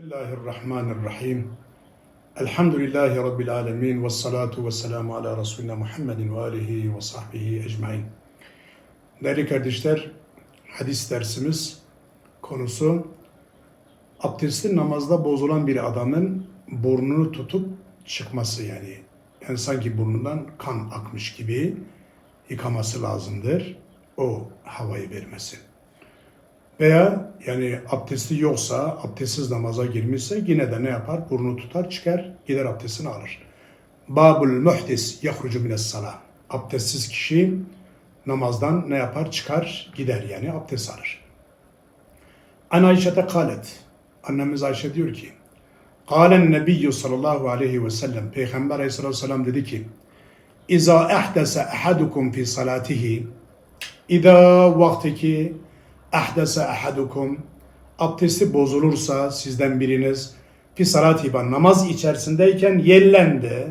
Bismillahirrahmanirrahim. Elhamdülillahi Rabbil alemin. Ve salatu ve selamu ala Resulina Muhammedin ve alihi ve sahbihi ecmain. Değerli kardeşler, hadis dersimiz konusu abdestli namazda bozulan bir adamın burnunu tutup çıkması yani. Yani sanki burnundan kan akmış gibi yıkaması lazımdır. O havayı vermesi. Veya yani abdesti yoksa, abdestsiz namaza girmişse yine de ne yapar? Burnunu tutar, çıkar, gider abdestini alır. Babul muhdis yahrucu mines salah. Abdestsiz kişi namazdan ne yapar? Çıkar, gider yani abdest alır. An Ayşe'te kalet. Annemiz Ayşe diyor ki, Kalen Nebiyyü sallallahu aleyhi ve sellem, Peygamber aleyhissalatü vesselam dedi ki, İza ehdese ahadukum fi salatihi, İza vakti ki ahdese ahadukum. Abdesti bozulursa sizden biriniz fi salatiba namaz içerisindeyken yellendi.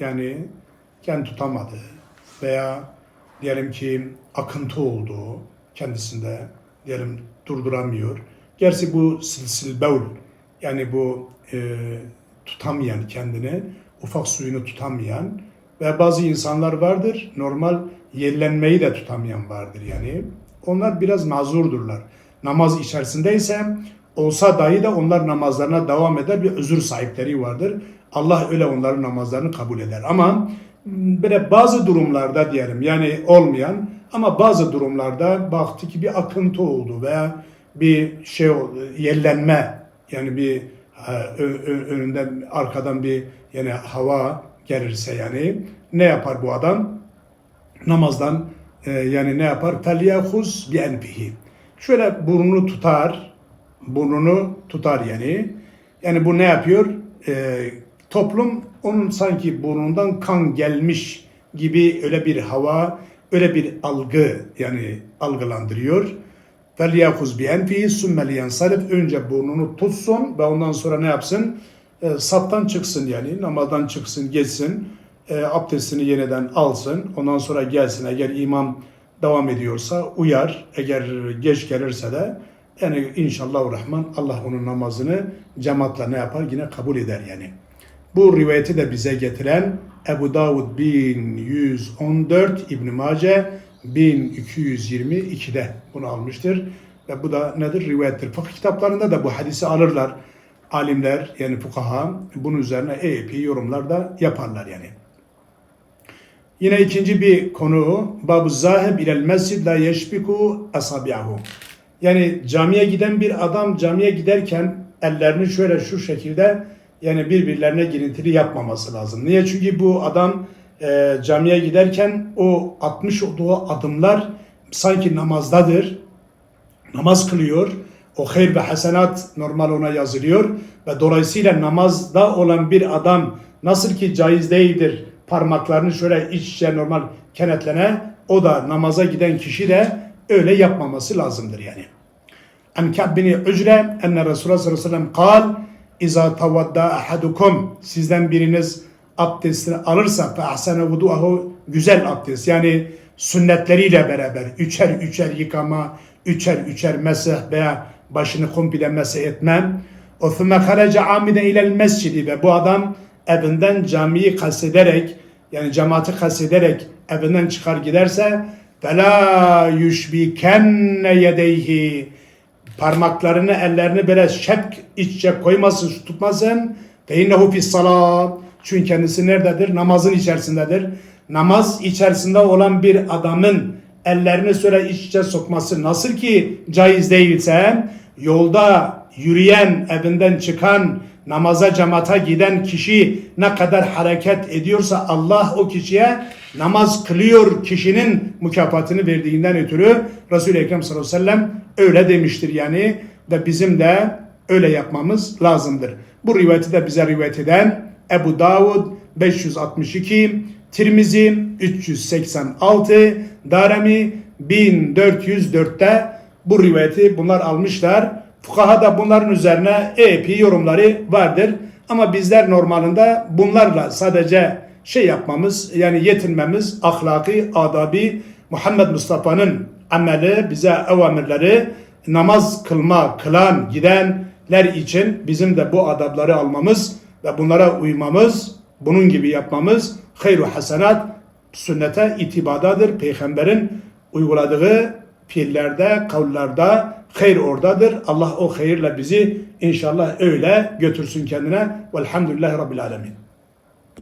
Yani kendi tutamadı veya diyelim ki akıntı oldu. Kendisinde diyelim durduramıyor. Gerçi bu silsil beul yani bu e, tutamayan kendini ufak suyunu tutamayan ve bazı insanlar vardır. Normal yellenmeyi de tutamayan vardır yani. Onlar biraz mazurdurlar. Namaz içerisindeyse olsa dahi de onlar namazlarına devam eder bir özür sahipleri vardır. Allah öyle onların namazlarını kabul eder. Ama böyle bazı durumlarda diyelim yani olmayan ama bazı durumlarda baktı ki bir akıntı oldu veya bir şey yellenme yani bir e, önünden arkadan bir yani hava gelirse yani ne yapar bu adam? Namazdan e, yani ne yapar? فَلْيَخُزْ بِاَنْفِهِ Şöyle burnunu tutar, burnunu tutar yani. Yani bu ne yapıyor? E, toplum onun sanki burnundan kan gelmiş gibi öyle bir hava, öyle bir algı yani algılandırıyor. فَلْيَخُزْ بِاَنْفِهِ ثُمَّ لِيَنْصَرِفْ Önce burnunu tutsun ve ondan sonra ne yapsın? E, saptan çıksın yani, namazdan çıksın, geçsin e, abdestini yeniden alsın. Ondan sonra gelsin. Eğer imam devam ediyorsa uyar. Eğer geç gelirse de yani inşallah rahman Allah onun namazını cemaatle ne yapar? Yine kabul eder yani. Bu rivayeti de bize getiren Ebu Davud 1114 İbn Mace 1222'de bunu almıştır. Ve bu da nedir? Rivayettir. Fıkıh kitaplarında da bu hadisi alırlar. Alimler yani fukaha bunun üzerine epey yorumlar da yaparlar yani. Yine ikinci bir konu babu zahib ilel mescid la yeşbiku asabi'ahu. Yani camiye giden bir adam camiye giderken ellerini şöyle şu şekilde yani birbirlerine girintili yapmaması lazım. Niye? Çünkü bu adam e, camiye giderken o atmış olduğu adımlar sanki namazdadır. Namaz kılıyor. O hayır ve hasenat normal ona yazılıyor ve dolayısıyla namazda olan bir adam nasıl ki caiz değildir parmaklarını şöyle iç içe normal kenetlene o da namaza giden kişi de öyle yapmaması lazımdır yani. En Ka'b bin Ücre enne Resulullah sallallahu aleyhi ve sellem kal İza tavadda ahadukum sizden biriniz abdestini alırsa fe ahsene vudu'ahu güzel abdest yani sünnetleriyle beraber üçer üçer yıkama, üçer üçer mesih veya başını komple mesih etmem. O thumme harece amide ilel mescidi ve bu adam evinden camiyi kastederek yani cemaati kastederek evinden çıkar giderse fela yushbikenne yedeyhi. Parmaklarını ellerini böyle şep içe koymasın tutmasın. Ve innehu fis salat. Çünkü kendisi nerededir? Namazın içerisindedir. Namaz içerisinde olan bir adamın ellerini süre iç içe sokması nasıl ki caiz değilse yolda yürüyen evinden çıkan namaza cemaata giden kişi ne kadar hareket ediyorsa Allah o kişiye namaz kılıyor kişinin mükafatını verdiğinden ötürü Resul-i Ekrem sallallahu aleyhi ve sellem öyle demiştir yani ve bizim de öyle yapmamız lazımdır. Bu rivayeti de bize rivayet eden Ebu Davud 562, Tirmizi 386, Daremi 1404'te bu rivayeti bunlar almışlar. Fukaha da bunların üzerine epey yorumları vardır. Ama bizler normalinde bunlarla sadece şey yapmamız yani yetinmemiz ahlaki, adabi Muhammed Mustafa'nın ameli bize evamirleri namaz kılma, kılan, giden ler için bizim de bu adabları almamız ve bunlara uymamız, bunun gibi yapmamız hayru hasenat sünnete itibadadır. Peygamberin uyguladığı fiillerde, kavllerde hayır oradadır. Allah o hayırla bizi inşallah öyle götürsün kendine. Velhamdülillahi Rabbil Alemin.